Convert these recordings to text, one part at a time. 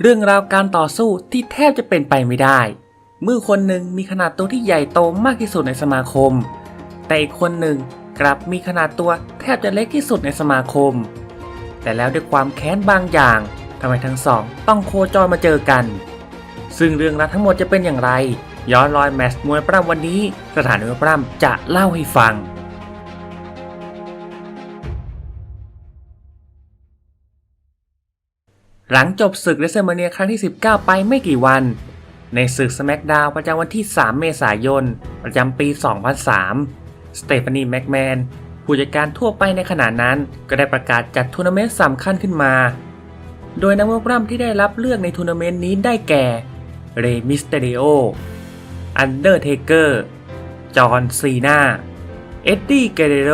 เรื่องราวการต่อสู้ที่แทบจะเป็นไปไม่ได้เมื่อคนหนึ่งมีขนาดตัวที่ใหญ่โตมากที่สุดในสมาคม แต่อีกคนหนึ่งกลับมีขนาดตัวแทบจะเล็กที่สุดในสมาคม แต่แล้วด้วยความแค้นบางอย่างทำไมทั้งสองต้องโคจรมาเจอกัน ซึ่งเรื่องราวทั้งหมดจะเป็นอย่างไร ย้อนรอยแมตช์มวยปล้ำวันนี้ สถานมวยปล้ำจะเล่าให้ฟัง หลังจบศึกเรสเซอร์มาเนียครั้งที่ 19 ไปไม่กี่วัน ในศึกสแมกดาวประจำวันที่ 3 เมษายน ประจำปี 2003 สเตฟานีแม็กแมนผู้จัดการทั่วไปในขณะนั้นก็ได้ประกาศจัดทัวร์นาเมนต์สำคัญขึ้นมา โดยนักมวยปล้ำที่ได้รับเลือกในทัวร์นาเมนต์นี้ได้แก่ เรมิสเต r ริโอ อันเดอร์เทเกอร์ จอห์นซีนาเอ็ดดี้ เกเรโร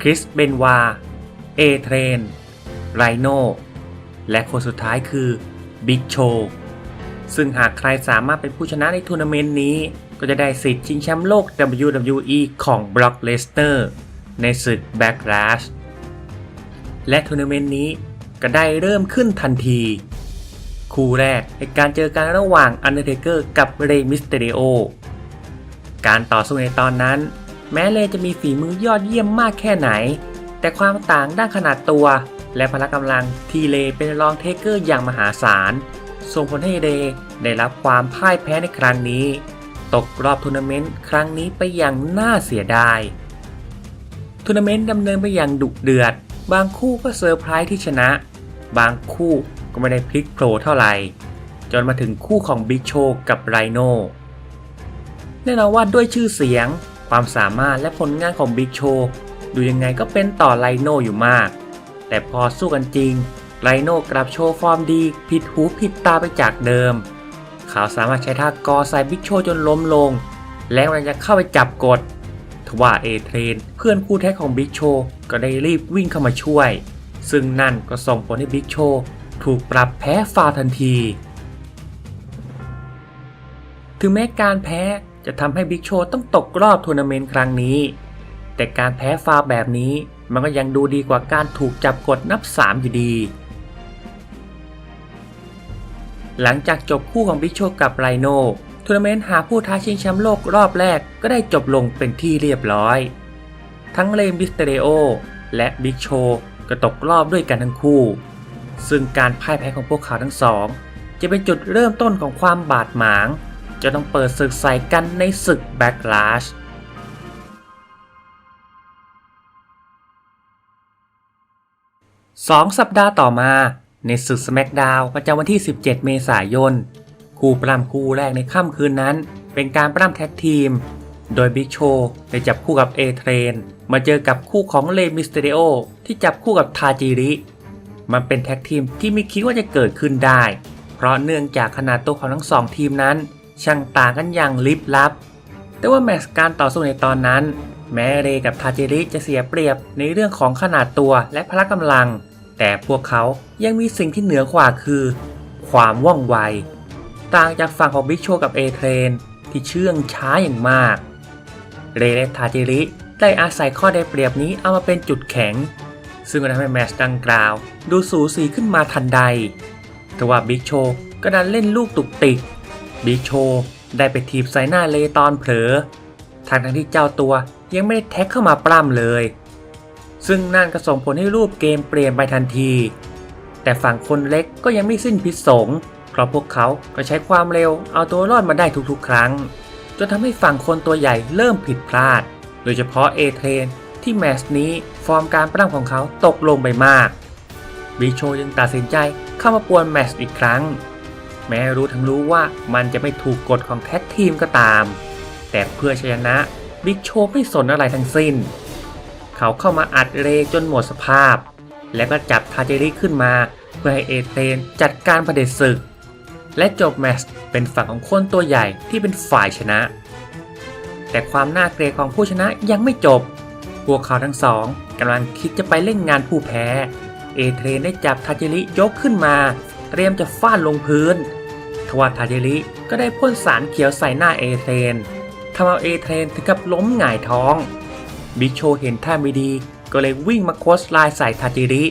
คริส เบนวา เอเทรน ไรโน และคนสุดท้ายคือบิ๊กโชซึ่งหากใครสามารถเป็นผู้ชนะในทัวร์นาเมนต์นี้ ก็จะได้สิทธิ์ชิงแชมป์โลก WWE ของบล็อกเลสเตอร์ในศึก Backlash และทัวร์นาเมนต์นี้ก็ได้เริ่มขึ้นทันที คู่แรกเป็นการเจอกันระหว่าง Undertaker กับเรย์มิสเต r ริโอการต่อสู้ในตอนนั้น แม้เลจะมีฝีมือยอดเยี่ยมมากแค่ไหน แต่ความต่างด้านขนาดตัว และพละกำลังที่เลเป็นรองเทเกอร์อย่างมหาศาล ส่งผลให้เลย์ได้รับความพ่ายแพ้ในครั้งนี้ ตกรอบทัวร์นาเมนต์ครั้งนี้ไปอย่างน่าเสียดายทัวร์นาเมนต์ดำเนินไปอย่างดุเดือด บางคู่ก็เซอร์ไพรส์ที่ชนะ บางคู่ก็ไม่ได้พลิกโผล่เท่าไหร่ จนมาถึงคู่ของบิ๊กโชกับไรโนแน่นอนว่าด้วยชื่อเสียง ความสามารถและผลงานของบิ๊กโชดูยังไงก็เป็นต่อไลโนอยู่มาก แต่พอสู้กันจริงไลโน่กลับโชว์ฟอร์มดี ผิดหูผิดตาไปจากเดิม เขาสามารถใช้ท่ากอใส่บิ๊กโชจนล้มลง แล้วมันจะเข้าไปจับกดทว่าเอเทรนเพื่อนคู่แท้ของบิ๊กโชก็ได้รีบวิ่งเข้ามาช่วย ซึ่งนั่นก็ส่งผลให้บิ๊กโชถูกปรับแพ้ฟาวทันที ถึงแม้การแพ้จะทำให้บิ๊กโชต้องตกรอบทัวร์นาเมนต์ครั้งนี้ แต่การแพ้ฟาวแบบนี้ มันก็ยังดูดีกว่าการถูกจับกดนับ 3 อยู่ดี หลังจากจบคู่ของบิ๊กโชกับไรโนทัวร์นาเมนต์หาผู้ท้าชิงแชมป์โลกรอบแรกก็ได้จบลงเป็นที่เรียบร้อย ทั้งเลมบิสเตเรโอและบิ๊กโชก็ตกรอบด้วยกันทั้งคู่ ซึ่งการพ่ายแพ้ของพวกเขาทั้งสอง จะเป็นจุดเริ่มต้นของความบาดหมาง จะต้องเปิดศึกใส่กันในศึกแบ็กลาช สองสัปดาห์ต่อมาในศึกสแมกดาวประจำวันที่ 17 เมษายน คู่ปล้ำคู่แรกในค่ำคืนนั้น เป็นการปล้ำแท็กทีม โดยบิ๊กโชได้จับคู่กับเอเทรนมาเจอกับคู่ของเลมิสเต r ริโอที่จับคู่กับทาจิริ มันเป็นแท็กทีมที่ไม่คิดว่าจะเกิดขึ้นได้ เพราะเนื่องจากขนาดตัวของทั้งสองทีมนั้น ช่างต่างกันอย่างลิบลับ แต่ว่าแมตช์การต่อสู้ในตอนนั้น แม้เรกับทาจิริจะเสียเปรียบในเรื่องของขนาดตัวและพละกำลัง แต่พวกเขายังมีสิ่งที่เหนือกว่าคือ ความว่องไว ต่างจากฝั่งของบิ๊กโชกับเอเทรนที่เชื่องช้าอย่างมาก เรและทาจิริได้อาศัยข้อได้เปรียบนี้เอามาเป็นจุดแข็ง ซึ่งทำให้แมตช์ดังกล่าว ดูสูสีขึ้นมาทันใดทว่าบิ๊กโชก็ดันเล่นลูกตุกติกบิ๊กโชได้ไปทีบใส่หน้าเลตอนเผลอทางทั้งที่เจ้าตัว ยังไม่ได้แท็กเข้ามาปล้ำเลย ซึ่งนั่นก็ส่งผลให้รูปเกมเปลี่ยนไปทันที แต่ฝั่งคนเล็กก็ยังไม่สิ้นพิษสงเพราะพวกเขาก็ใช้ความเร็วเอาตัวรอดมาได้ทุกๆ ครั้ง จนทำให้ฝั่งคนตัวใหญ่เริ่มผิดพลาด โดยเฉพาะเอเทรนที่แมตช์นี้ฟอร์มการปล้ำของเขาตกลงไปมากบิโชยังตัดสินใจเข้ามาปวนแมตช์อีกครั้ง แม้รู้ทั้งรู้ว่ามันจะไม่ถูกกฎของแท็กทีมก็ตาม แต่เพื่อชนะ บิ๊กโชไม่สนอะไรทั้งสิ้น เขาเข้ามาอัดเรจนหมดสภาพ แล้วก็จับทาเจริขึ้นมาเพื่อให้เอเทรนจัดการประเด็จศึก และจบแมตช์เป็นฝั่งของคนตัวใหญ่ที่เป็นฝ่ายชนะ แต่ความน่าเกลียดของผู้ชนะยังไม่จบ พวกเขาทั้งสองกำลังคิดจะไปเล่นงานผู้แพ้ เอเทรนได้จับทาเจริยกขึ้นมา เตรียมจะฟาดลงพื้น ทว่าทาเจริก็ได้พ่นสารเขียวใส่หน้าเอเทรน ทำเอาเอเทรนถึงกับล้มหงายท้อง บิ๊กโชเห็นท่าไม่ดี ก็เลยวิ่งมาโคสไลน์ใส่ทาจิริ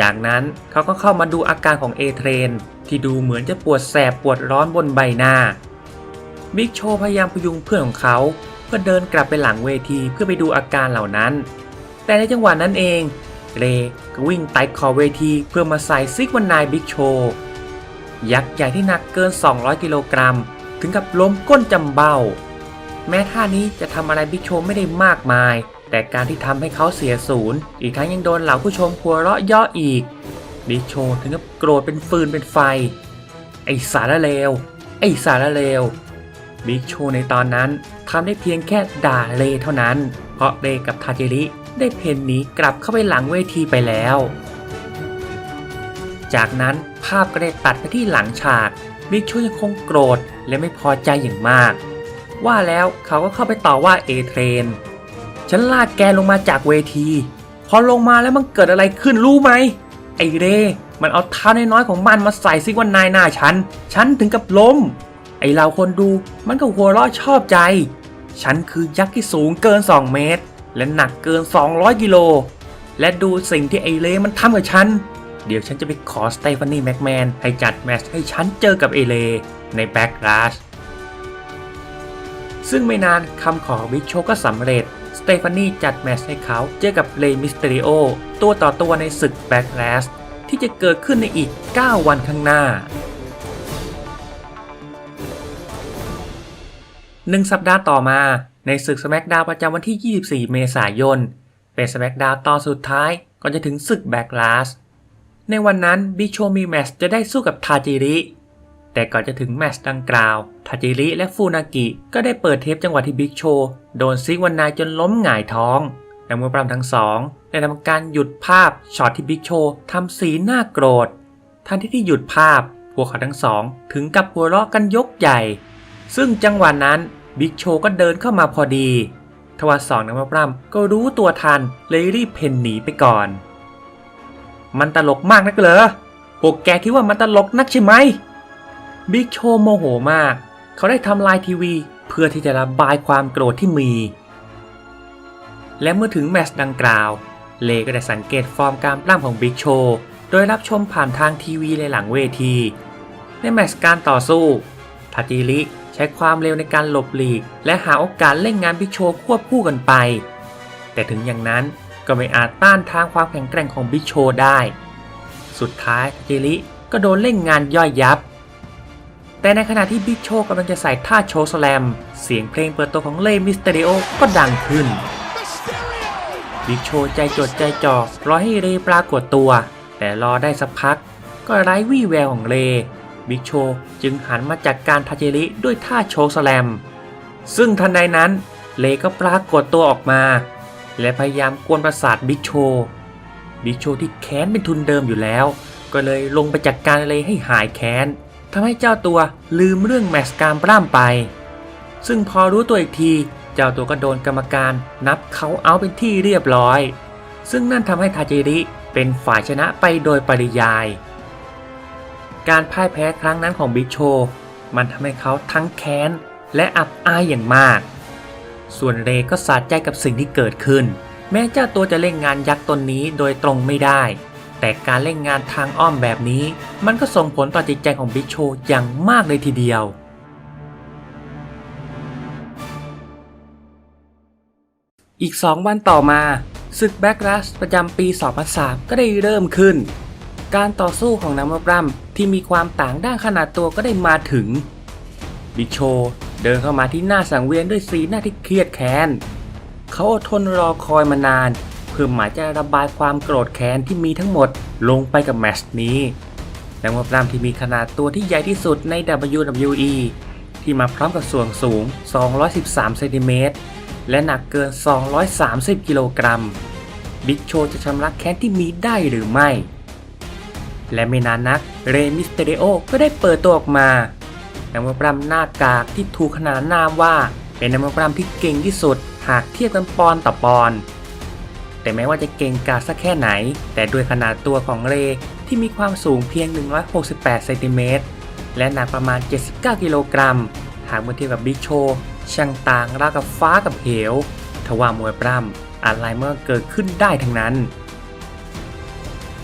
จากนั้นเขาก็เข้ามาดูอาการของเอเทรนที่ดูเหมือนจะปวดแสบปวดร้อนบนใบหน้า บิ๊กโชพยายามพยุงเพื่อนของเขาเพื่อเดินกลับไปหลังเวทีเพื่อไปดูอาการเหล่านั้น แต่ในจังหวะนั้นเองเรก็วิ่งไต่ขอบเวทีเพื่อมาใส่ซิกวันนายบิ๊กโชยักษ์ใหญ่ที่หนักเกิน 200 กิโลกรัม ถึงกับล้มก้นจำเบ้า แม้ท่านี้จะทำอะไรบิ๊กโชว์ไม่ได้มากมาย แต่การที่ทำให้เขาเสียศูนย์ อีกทั้งยังโดนเหล่าผู้ชมหัวเราะย่ออีก บิ๊กโชว์ถึงกับโกรธเป็นฟืนเป็นไฟ ไอสารเลว ไอสารเลว บิ๊กโชว์ในตอนนั้นทำได้เพียงแค่ด่าเลเท่านั้น เพราะเลกับทาเจริได้เพนหนีกลับเข้าไปหลังเวทีไปแล้ว จากนั้นภาพก็ได้ตัดไปที่หลังฉาก บิ๊กโชว์ยังคงโกรธและไม่พอใจอย่างมาก ว่าแล้วเขาก็เข้าไปต่อว่าเอเทรน ฉันลากแกลงมาจากเวที พอลงมาแล้วมันเกิดอะไรขึ้นรู้ไหม ไอเร มันเอาเท้าน้อยๆของมันมาใส่ซิวันนายหน้าฉัน ฉันถึงกับล้ม ไอเราคนดูมันก็หัวเราะชอบใจ ฉันคือยักษ์ที่สูงเกิน 2 เมตร และหนักเกิน 200 กิโล และดูสิ่งที่ไอเลมันทำกับฉัน เดี๋ยวฉันจะไปขอสเตฟานีแม็กแมนให้จัดแมชให้ฉันเจอกับเอเลในแบ็กลาช ซึ่งไม่นานคำขอของบิ๊กโชก็สำเร็จ สเตฟานีจัดแมตช์ให้เขาเจอกับเลมิสเตริโอตัวต่อตัวในศึกแบ็กแลาชที่จะเกิดขึ้นในอีก 9 วันข้างหน้าหนึ่งสัปดาห์ต่อมาในศึกส c k กดาวประจำวันที่ 24 เมษายน เป็นส c k กดาวตอนสุดท้ายก่อนจะถึงศึกแบ็กลาสในวันนั้นบิโชมีแมตช์จะได้สู้กับทาจิริ แต่ก่อนจะถึงแมตช์ดังกล่าว ทาจิริและฟูนากิก็ได้เปิดเทปจังหวะที่บิ๊กโชโดนซิกวันนายจนล้มหงายท้องและมวยปรำทั้งสองได้ทำการหยุดภาพช็อตที่บิ๊กโชทำสีหน้าโกรธ ทันทีที่หยุดภาพพวกเขาทั้งสอง ถึงกับหัวเราะกันยกใหญ่ ซึ่งจังหวะนั้นบิ๊กโชก็เดินเข้ามาพอดี ทว่าสองนักมวยปล้ำก็รู้ตัวทันเลยรีบเพ่นหนีไปก่อน มันตลกมากนักเหรอพวกแกคิดว่ามันตลกนักใช่ไหม บิ๊กโชโมโหมาก เขาได้ทำลายทีวีเพื่อที่จะระบายความโกรธที่มี และเมื่อถึงแมตช์ดังกล่าว เลก็ได้สังเกตฟอร์มการปล้ำของบิ๊กโชโดยรับชมผ่านทางทีวีในหลังเวที ในแมตช์การต่อสู้ทาจิริใช้ความเร็วในการหลบหลีก และหาโอกาสเล่นงานบิ๊กโชควบคู่กันไป แต่ถึงอย่างนั้นก็ไม่อาจต้านทานความแข็งแกร่งของบิ๊กโชได้ สุดท้ายทาจิริก็โดนเล่นงานย่อยยับ แต่ในขณะที่บิ๊กโชกำลังจะใส่ท่าโชว์สแลม เสียงเพลงเปิดตัวของเล่มิสเตริโอก็ดังขึ้น บิ๊กโชใจจดใจจ่อรอให้เรปรากฏตัว แต่รอได้สักพัก ก็ไร้วี่แววของเรบิ๊กโชจึงหันมาจัดการทาเจริด้วยท่าโชว์สแลม ซึ่งทันใดนั้นเลก็ปรากฏตัวออกมา และพยายามกวนประสาทบิ๊กโชบิ๊กโชที่แค้นเป็นทุนเดิมอยู่แล้ว ก็เลยลงไปจัดการเลให้หายแค้น ทำให้เจ้าตัวลืมเรื่องแมตช์การปล้ำไป ซึ่งพอรู้ตัวอีกที เจ้าตัวก็โดนกรรมการนับเขาเอาเป็นที่เรียบร้อย ซึ่งนั่นทำให้ทาเจริเป็นฝ่ายชนะไปโดยปริยาย การพ่ายแพ้ครั้งนั้นของบิ๊กโชมันทำให้เขาทั้งแค้นและอับอายอย่างมาก ส่วนเรก็สะใจกับสิ่งที่เกิดขึ้น แม้เจ้าตัวจะเล่นงานยักษ์ตนนี้โดยตรงไม่ได้ แต่การเล่นงานทางอ้อมแบบนี้ มันก็ส่งผลต่อจิตใจของบิ๊กโชอย่างมากเลยทีเดียว อีก 2 วันต่อมาศึกแบ็กรัสประจำปี 2003 ก็ได้เริ่มขึ้น การต่อสู้ของนักมวยปล้ำที่มีความต่างด้านขนาดตัวก็ได้มาถึง บิ๊กโชเดินเข้ามาที่หน้าสังเวียนด้วยสีหน้าที่เครียดแค้น เขาอดทนรอคอยมานาน พื่อหมายจะระบายความโกรธแค้นที่มีทั้งหมดลงไปกับแมชนี้นักมวยปล้ำที่มีขนาดตัวที่ใหญ่ที่สุดใน WWE ที่มาพร้อมกับส่วนสูง 213 เซนติเมตร และหนักเกิน 230 กิโลกรัม บิ๊กโชจะชำระแค้นที่มีได้หรือไม่ และไม่นานนัก เรมิสเตเรโอก็ได้เปิดตัวออกมานักมวยปล้ำหน้ากากที่ถูกขนานนามว่า เป็นนักมวยปล้ำที่เก่งที่สุด หากเทียบกันปอนต่อปอน แต่แม้ว่าจะเก่งกาจสักแค่ไหน แต่ด้วยขนาดตัวของเรที่มีความสูงเพียง 168เซนติเมตรและหนักประมาณ 79 กิโลกรัม หากเมื่อเทียบกับบิ๊กโชช่างต่างราวกับฟ้ากับเหว ทว่ามวยปล้ำอะไรเมื่อเกิดขึ้นได้ทั้งนั้น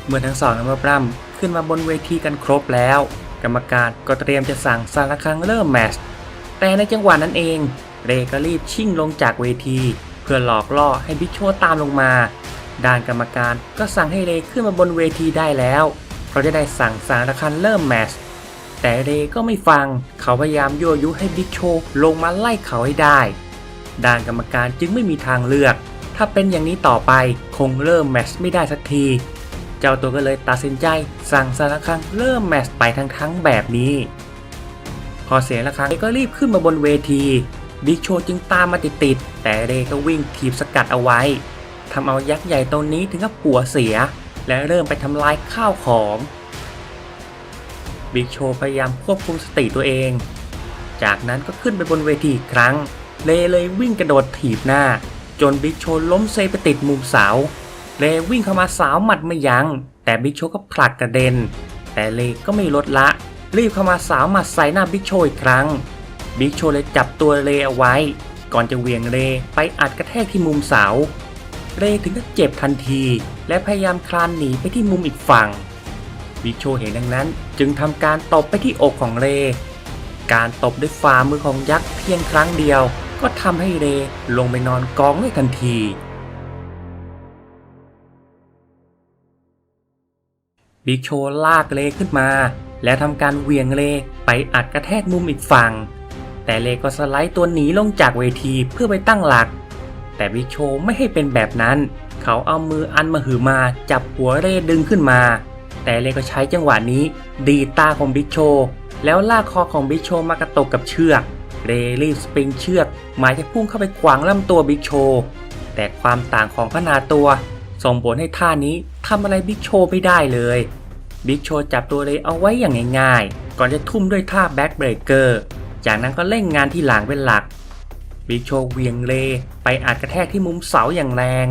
เมื่อทั้งสองนักมวยปล้ำขึ้นมาบนเวทีกันครบแล้ว กรรมการก็เตรียมจะสั่งสารครั้งเริ่มแมตช์แต่ในจังหวะนั้นเอง เรก็รีบชิ่งลงจากเวที เพื่อหลอกล่อให้บิ๊กโชตามลงมา ด้านกรรมการก็สั่งให้เรขึ้นมาบนเวทีได้แล้วเพราะจะได้สั่งสารคันเริ่มแมชแต่เรก็ไม่ฟังเขาพยายามยั่วยุให้บิ๊กโชลงมาไล่เขาให้ได้ ด้านกรรมการจึงไม่มีทางเลือก ถ้าเป็นอย่างนี้ต่อไปคงเริ่มแมชไม่ได้สักที เจ้าตัวก็เลยตัดสินใจ สั่งสารคังเริ่มแมชไปทั้งทั้งๆแบบนี้ พอเสียงระฆังเรก็รีบขึ้นมาบนเวที บิ๊กโชว์จึงตามมาติดๆ แต่เรก็วิ่งถีบสกัดเอาไว้ทำเอายักษ์ใหญ่ตรงนี้ถึงกับหัวเสีย และเริ่มไปทำลายข้าวของ บิ๊กโชว์พยายามควบคุมสติตัวเอง จากนั้นก็ขึ้นไปบนเวทีอีกครั้ง เลเลยวิ่งกระโดดถีบหน้า จนบิ๊กโชว์ล้มเซไปติดมุมเสา เลวิ่งเข้ามาสาวหมัดไม่ยัง้ง แต่บิ๊กโชว์ก็ผลักกระเด็น แต่เลก็ไม่ลดละ รีบเข้ามาสาวหมัดใส่หน้าบิ๊กโชว์อีกครั้ง บิ๊กโชเลยจับตัวเลเอาไว้ ก่อนจะเวียงเลไปอัดกระแทกที่มุมเสา เลถึงกับเจ็บทันที และพยายามคลานหนีไปที่มุมอีกฝั่ง บิ๊กโชเห็นดังนั้นจึงทำการตบไปที่อกของเรการตบด้วยฝ่ามือของยักษ์เพียงครั้งเดียว ก็ทำให้เรลงไปนอนกองได้ทันทีบิ๊กโชลากเลขึ้นมา แล้วทำการเวียงเลไปอัดกระแทกมุมอีกฝั่ง แต่เลก็สไลด์ตัวหนีลงจากเวทีเพื่อไปตั้งหลัก แต่บิ๊กโชไม่ให้เป็นแบบนั้น เขาเอามืออันมาหือมาจับหัวเรดึงขึ้นมา แต่เลก็ใช้จังหวะนี้ดีตาของบิ๊กโชว์แล้วลากคอของบิ๊กโชว์มากระตกกับเชือก เรรีบสปริงเชือกหมายจะพุ่งเข้าไปขวางลำตัวบิ๊กโชว์แต่ความต่างของขนาดตัวส่งผลให้ท่านี้ทำอะไรบิ๊กโชว์ไม่ได้เลยบิ๊กโชว์จับตัวเลเอาไว้อย่างง่ายๆ ก่อนจะทุ่มด้วยท่าแบ็กเบรกเกอร์ จากนั้นก็เล่นงานที่หลังเป็นหลักบิ๊กโชว์เวียงเลไปอัดกระแทกที่มุมเสาอย่างแรง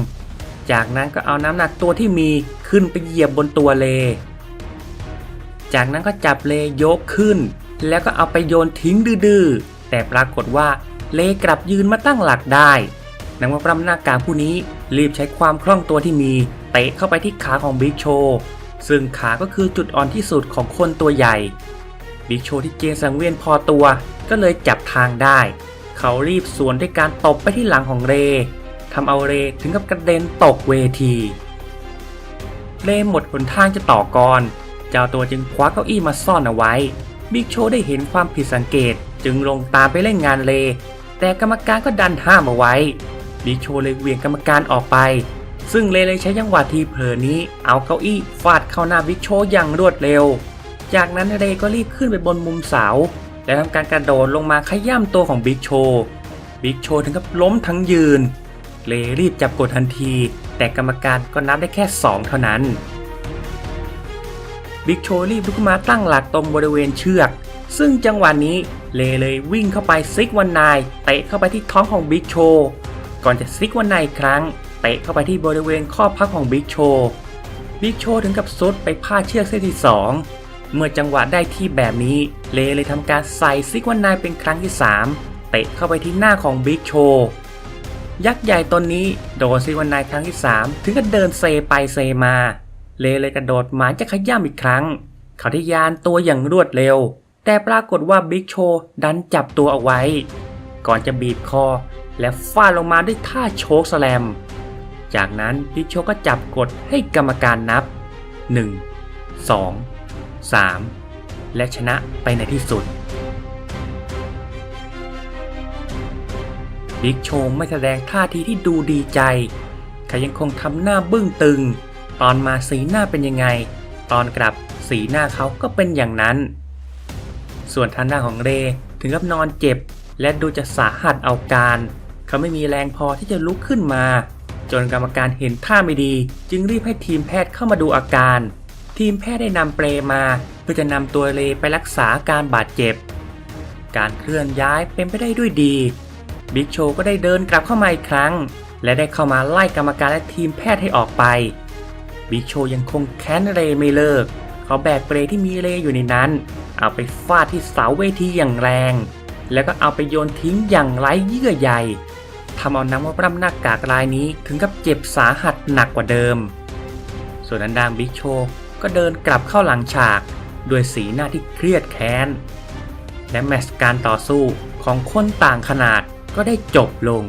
จากนั้นก็เอาน้ำหนักตัวที่มีขึ้นไปเหยียบบนตัวเล จากนั้นก็จับเลยกขึ้น แล้วก็เอาไปโยนทิ้งดื้อแต่ปรากฏว่าเลกลับยืนมาตั้งหลักได้นักมวยปล้ำหน้ากลางผู้นี้รีบใช้ความคล่องตัวที่มีเตะเข้าไปที่ขาของบิ๊กโชว์ซึ่งขาก็คือจุดอ่อนที่สุดของคนตัวใหญ่ บิ๊กโชว์ที่เกณฑ์สังเวียนพอตัว ก็เลยจับทางได้ เขารีบสวนด้วยการตบไปที่หลังของเรทำเอาเรถึงกับกระเด็นตกเวที เรหมดหนทางจะต่อกรเจ้าตัวจึงคว้าเก้าอี้มาซ่อนเอาไว้ บิ๊กโชว์ได้เห็นความผิดสังเกตจึงลงตามไปเล่นงานเล แต่กรรมการก็ดันห้ามเอาไว้ บิ๊กโชว์เลยเหวี่ยงกรรมการออกไป ซึ่งเลเลยใช้จังหวะทีเผลอนี้เอาเก้าอี้ฟาดเข้าหน้าบิ๊กโชว์อย่างรวดเร็ว จากนั้นเรก็รีบขึ้นไปบนมุมเสา และทำการกระโดดลงมาขย้ำตัวของบิ๊กโชว์บิ๊กโชว์ถึงกับล้มทั้งยืนเลรีบจับกดทันที แต่กรรมการก็นับได้แค่ 2 เท่านั้น บิ๊กโชว์รีบลุกขึ้นมาตั้งหลักตรงบริเวณเชือก ซึ่งจังหวะนี้เลเลยวิ่งเข้าไปซิกวันนายเตะเข้าไปที่ท้องของบิ๊กโชว์ก่อนจะซิกวันนายครั้งเตะเข้าไปที่บริเวณข้อพับของบิ๊กโชว์บิ๊กโชว์ถึงกับซุดไปพาดเชือกเส้นที่2 เมื่อจังหวะได้ที่แบบนี้ เลเลยทำการใส่ซิกวันนายเป็นครั้งที่ 3 เตะเข้าไปที่หน้าของบิ๊กโชยักษ์ใหญ่ตนนี้โดนซิกวันนายครั้งที่ 3 ถึงกับเดินเซไปเซมา เลเลยกระโดดหมายจะขย้ำอีกครั้ง เขาทะยานตัวอย่างรวดเร็ว แต่ปรากฏว่าบิ๊กโชว์ดันจับตัวเอาไว้ ก่อนจะบีบคอ และฟาดลงมาด้วยท่าโชกสแลม จากนั้นบิ๊กโชว์ก็จับกดให้กรรมการนับ 1 2 3 และชนะไปในที่สุด บิ๊กโชว์ไม่แสดงท่าทีที่ดูดีใจเขายังคงทำหน้าบึ้งตึง ตอนมาสีหน้าเป็นยังไง ตอนกลับสีหน้าเขาก็เป็นอย่างนั้น ส่วนทางด้านของเรถึงกับนอนเจ็บ และดูจะสาหัสเอาการ เขาไม่มีแรงพอที่จะลุกขึ้นมา จนกรรมการเห็นท่าไม่ดี จึงรีบให้ทีมแพทย์เข้ามาดูอาการ ทีมแพทย์ได้นำเปรมา เพื่อจะนำตัวเรไปรักษาการบาดเจ็บ การเคลื่อนย้ายเป็นไปได้ด้วยดี บิ๊กโชก็ได้เดินกลับเข้ามาอีกครั้ง และได้เข้ามาไล่กรรมการและทีมแพทย์ให้ออกไป บิ๊กโชยังคงแค้นเรไม่เลิก เขาแบกเปรที่มีเรอยู่ในนั้น เอาไปฟาดที่เสาเวทีอย่างแรง แล้วก็เอาไปโยนทิ้งอย่างไร้เยื่อใยทำเอานักมวยปล้ำหน้ากากรายนี้ถึงกับเจ็บสาหัสหนักกว่าเดิม ส่วนอันดางบิ๊กโช ก็เดินกลับเข้าหลังฉาก ด้วยสีหน้าที่เครียดแค้น และแมตช์การต่อสู้ของคนต่างขนาดก็ได้จบลง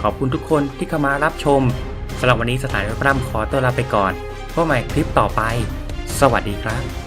ขอบคุณทุกคนที่เข้ามารับชมสำหรับวันนี้สถานีพระรำขอตัวลาไปก่อนพบใหม่คลิปต่อไป สวัสดีครับ